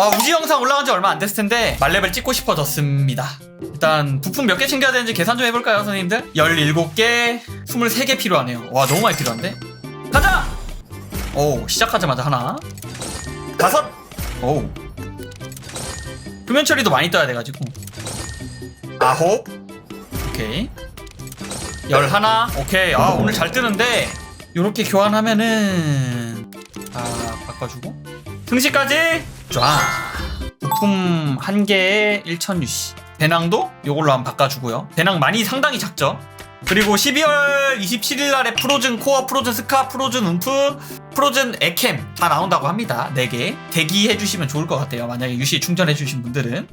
아 우지 영상 올라간 지 얼마 안 됐을 텐데 말레벨 찍고 싶어졌습니다. 일단 부품 몇 개 챙겨야 되는지 계산 좀 해볼까요 선생님들? 17개 23개 필요하네요. 와 너무 많이 필요한데? 가자! 오 시작하자마자 하나. 다섯! 오 표면 처리도 많이 떠야 돼가지고. 아홉! 오케이. 열 하나? 오케이. 아 오늘 잘 뜨는데 요렇게 교환하면은 아 바꿔주고. 승시까지 쫙 부품 한 개에 1000UC 배낭도 요걸로 한번 바꿔주고요 배낭 많이 상당히 작죠 그리고 12월 27일 날에 프로즌 코어, 프로즌 스카, 프로즌 움프, 프로즌 에캠 다 나온다고 합니다. 4개. 대기해 주시면 좋을 것 같아요. 만약에 유시 충전해 주신 분들은.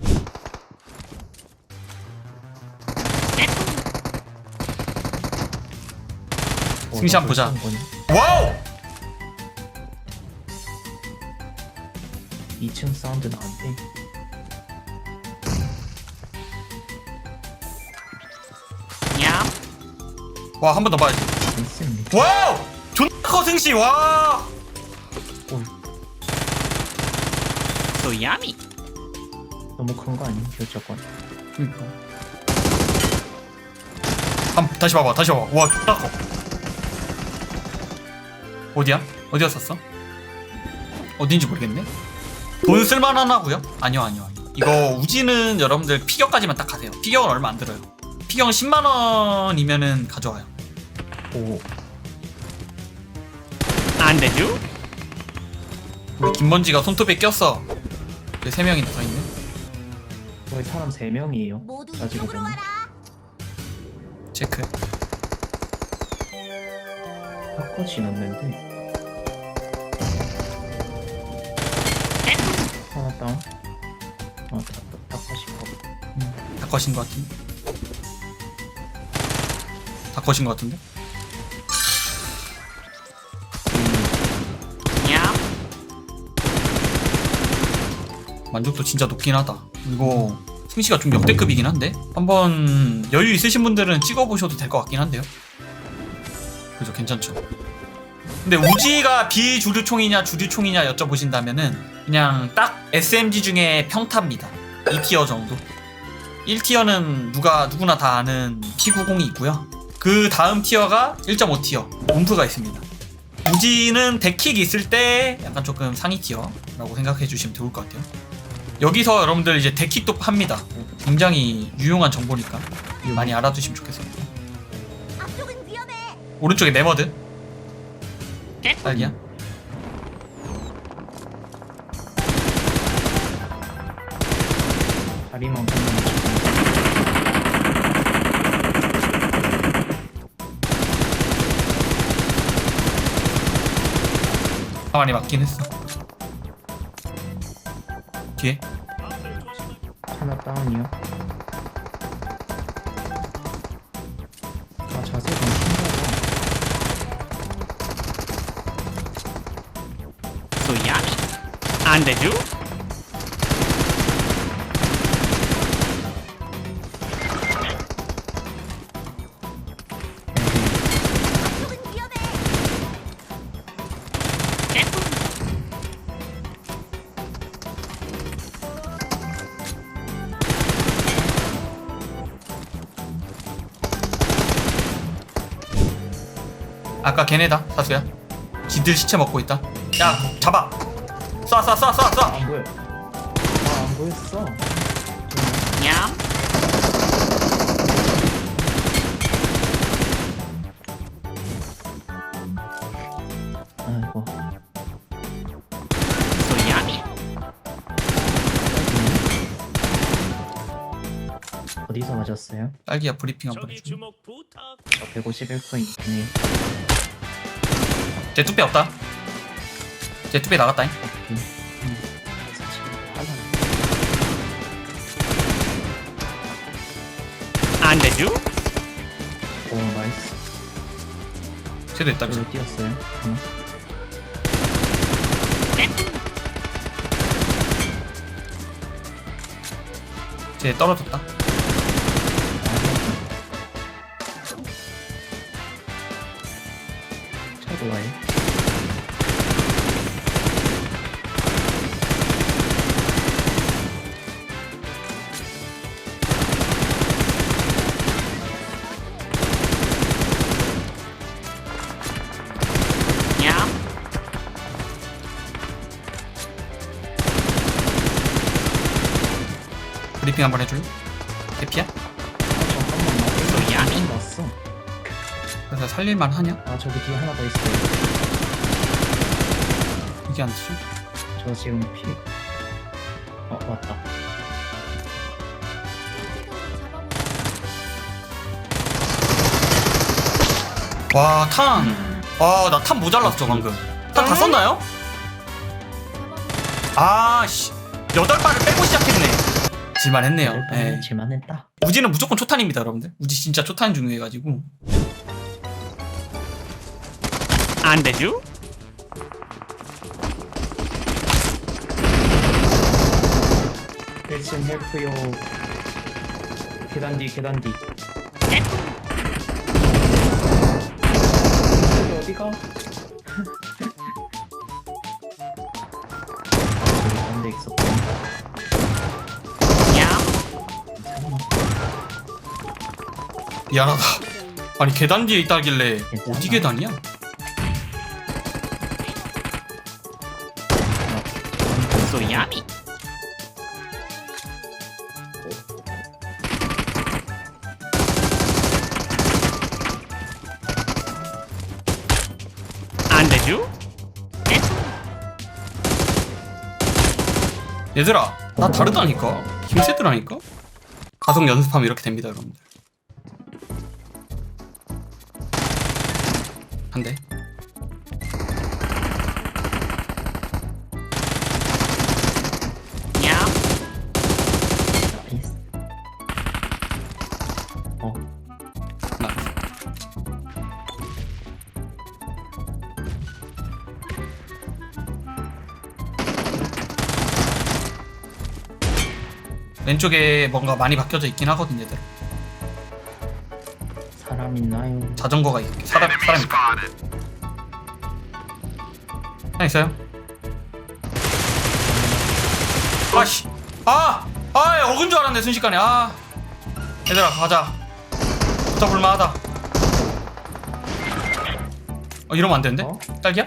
승시 한번 보자. 와우! 2층 사운드 나는데 와, 한 번 더 봐야지. 있습니다. 와우! 존나 커 승시. 와! 소야미 너무 큰 거 아니에요? 결정권. 그니까. 한 다시 봐봐. 다시 봐봐. 와, 존나 커. 어디야? 어디야 썼어? 어딘지 모르겠네. 돈 쓸만하나고요? 아니요, 아니요, 아니요. 이거 우지는 여러분들 피겨까지만 딱 가세요. 피겨는 얼마 안 들어요. 피겨는 10만 원이면은 가져와요. 오, 안 되죠? 우리 김먼지가 손톱에 꼈어. 세 명이나 더 있네. 거기 사람 3명이에요. 모두 따지고 이쪽으로 보면. 와라. 체크. 팝컷이 넣는데. 하나 다운. 어, 다, 다, 팝컷이 거. 다 거신 것 같은데. 다 거신 것 같은데. 야 만족도 진짜 높긴 하다. 이거 승시가 좀 역대급이긴 한데 한번 여유 있으신 분들은 찍어보셔도 될 것 같긴 한데요. 그죠, 괜찮죠. 근데 우지가 비주류총이냐 주류총이냐 여쭤보신다면은 그냥 딱 SMG 중에 평타입니다. 2티어 정도. 1티어는 누가 누구나 다 아는 P90이 있고요. 그 다음 티어가 1.5티어 움프가 있습니다. 우지는 데킥 있을 때 약간 조금 상위 티어라고 생각해 주시면 좋을 것 같아요. 여기서 여러분들 이제 데킥도 합니다. 굉장히 유용한 정보니까 많이 알아두시면 위험해. 오른쪽에 네머드 딸기야. 다리만 보면 가만히 맞긴 했어. 뒤에 하나 다운이요. 소야미 안 되죠? 아까 걔네다 사수야. 지들 시체 먹고 있다. 야 잡아. 쏴 쏴 쏴 쏴 쏴. 안 보여. 아, 안 보였어. 냠 아이고. 소야미 어디서 맞았어요? 딸기야 브리핑 한번 해줘. 저 151포인트네. 제 뚜빼 없다. 제 뚜빼 나갔다잉. 안 되죠? 오, 나이스. 쟤도 있다. 그죠? 여기 뛰었어요. 하나. 쟤 떨어졌다. 차도 와요. 브리핑 한번 해줄래? 대피야? 아. 좀 났어 그래서 살릴만 하냐? 아 저기 뒤에 하나 더 있어요 이게 안 되죠? 저 지금 피... 어 왔다 와, 탄. 와, 나 탄 모자랐어, 방금. 탄 다 썼나요? 아, 씨. 여덟 발을 시작했네. 질만했네요. 예. 질만 했다 우지는 무조건 초탄입니다, 여러분들. 우지 진짜 초탄 중요해가지고. 안 되죠? 일진 헬프요 계단 뒤 계단 뒤. 여기 어디가? 미안하다. 아니, 계단 뒤에 있다길래. 어디 계단이야? 소야미. 안 되죠? 개꿀. 얘들아, 나 다르다니까? 힘세더라니까? 가속 연습하면 이렇게 됩니다, 여러분들. 한 대. 나이스 어. 왼쪽에 뭔가 많이 바뀌어져 있긴 하거든 얘들 사람 있나요? 자전거가 있 사람 사람 있다 하나 있어요 아씨 아! 아 어근 줄 알았네 순식간에 아 얘들아 가자 붙어볼만하다 어 이러면 안 되는데? 어? 딸기야?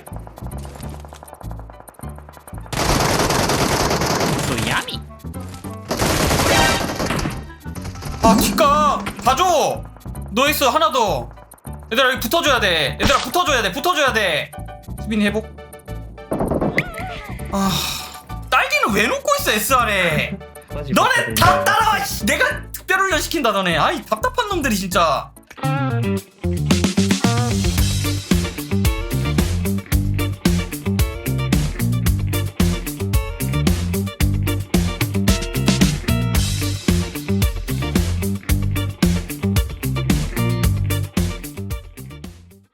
소야미. 아 치까 봐줘 너 있어 하나 더. 얘들아 여기 붙어줘야 돼. 얘들아 붙어줘야 돼 붙어줘야 돼. 수빈이 회복. 아 딸기는 왜 놓고 있어 SR에? 너네. 다 따라와 씨. 내가 특별 훈련 시킨다 너네. 아이 답답한 놈들이 진짜